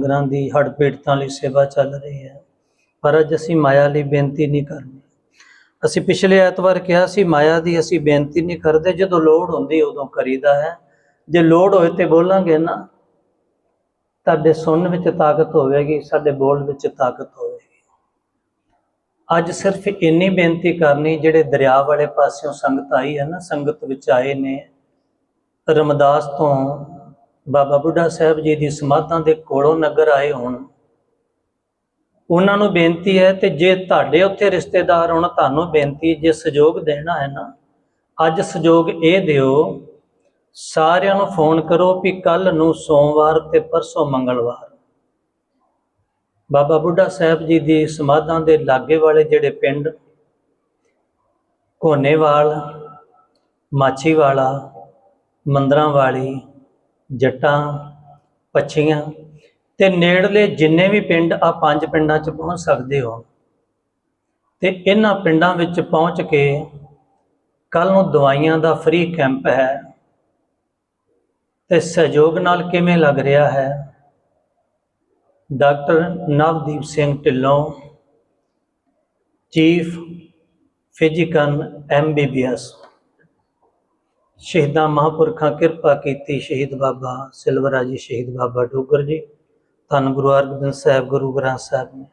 ਲੰਗਰਾਂ ਦੀ ਹੜ੍ਹ ਪੀੜਤਾਂ ਲਈ ਸੇਵਾ ਚੱਲ ਰਹੀ ਹੈ। ਪਰ ਅੱਜ ਅਸੀਂ ਮਾਇਆ ਲਈ ਬੇਨਤੀ ਨਹੀਂ ਕਰਨੀ। ਅਸੀਂ ਪਿਛਲੇ ਐਤਵਾਰ ਕਿਹਾ ਸੀ, ਮਾਇਆ ਦੀ ਅਸੀਂ ਬੇਨਤੀ ਨਹੀਂ ਕਰਦੇ, ਜਦੋਂ ਲੋੜ ਹੁੰਦੀ ਉਦੋਂ ਕਰੀਦਾ ਹੈ। ਜੇ ਲੋੜ ਹੋਏ ਤੇ ਬੋਲਾਂਗੇ ਨਾ, ਤੁਹਾਡੇ ਸੁਣਨ ਵਿੱਚ ਤਾਕਤ ਹੋਵੇਗੀ, ਸਾਡੇ ਬੋਲ ਵਿੱਚ ਤਾਕਤ ਹੋਵੇਗੀ। ਅੱਜ ਸਿਰਫ ਇੰਨੀ ਬੇਨਤੀ ਕਰਨੀ, ਜਿਹੜੇ ਦਰਿਆ ਵਾਲੇ ਪਾਸਿਓਂ ਸੰਗਤ ਆਈ ਹੈ ਨਾ, ਸੰਗਤ ਵਿੱਚ ਆਏ ਨੇ, ਰਮਦਾਸ ਤੋਂ ਬਾਬਾ ਬੁੱਢਾ ਸਾਹਿਬ ਜੀ ਦੀ ਸਮਾਧਾਂ ਦੇ ਕੋਲੋਂ ਨਗਰ ਆਏ ਹੋਣ। ਉਹਨਾਂ ਨੂੰ ਬੇਨਤੀ ਹੈ ਤੇ ਜੇ ਤੁਹਾਡੇ ਉੱਥੇ ਰਿਸ਼ਤੇਦਾਰ ਹੋਣ, ਤੁਹਾਨੂੰ ਬੇਨਤੀ ਜੇ ਸਹਿਯੋਗ ਦੇਣਾ ਹੈ ਨਾ, ਅੱਜ ਸਹਿਯੋਗ ਇਹ ਦਿਓ, ਸਾਰਿਆਂ ਨੂੰ ਫੋਨ ਕਰੋ ਵੀ ਕੱਲ ਨੂੰ ਸੋਮਵਾਰ ਤੇ ਪਰਸੋਂ ਮੰਗਲਵਾਰ। ਬਾਬਾ ਬੁੱਢਾ ਸਾਹਿਬ ਜੀ ਦੀ ਸਮਾਧਾਂ ਦੇ ਲਾਗੇ ਵਾਲੇ ਜਿਹੜੇ ਪਿੰਡ ਕੋਨੇਵਾਲ ਮਾਛੀਵਾਲਾ, ਮੰਦਰਾਂ ਵਾਲੀ ਜੱਟਾਂ, ਪੱਛੀਆਂ ਤੇ ਨੇੜਲੇ ਜਿੰਨੇ ਵੀ ਪਿੰਡ ਆ ਪੰਜ ਪਿੰਡਾਂ 'ਚ ਪਹੁੰਚ ਸਕਦੇ ਹੋ। ਤੇ ਇਹਨਾਂ ਪਿੰਡਾਂ ਵਿੱਚ ਪਹੁੰਚ ਕੇ ਕੱਲ ਨੂੰ ਦਵਾਈਆਂ ਦਾ ਫ੍ਰੀ ਕੈਂਪ ਹੈ। ਤੇ ਸਹਿਯੋਗ ਨਾਲ ਕਿਵੇਂ ਲੱਗ ਰਿਹਾ ਹੈ? Doctor Navdeep Singh Dhillon, chief physical MBBS ਸ਼ਹੀਦਾਂ ਮਹਾਂਪੁਰਖਾਂ ਕਿਰਪਾ ਕੀਤੀ ਸ਼ਹੀਦ ਬਾਬਾ ਸਿਲਵਰਾ ਜੀ, ਸ਼ਹੀਦ ਬਾਬਾ ਡੋਗਰ ਜੀ। ਧੰਨ ਗੁਰੂ ਅਰਜਨ ਸਾਹਿਬ, ਗੁਰੂ ਗ੍ਰੰਥ ਸਾਹਿਬ ਨੇ।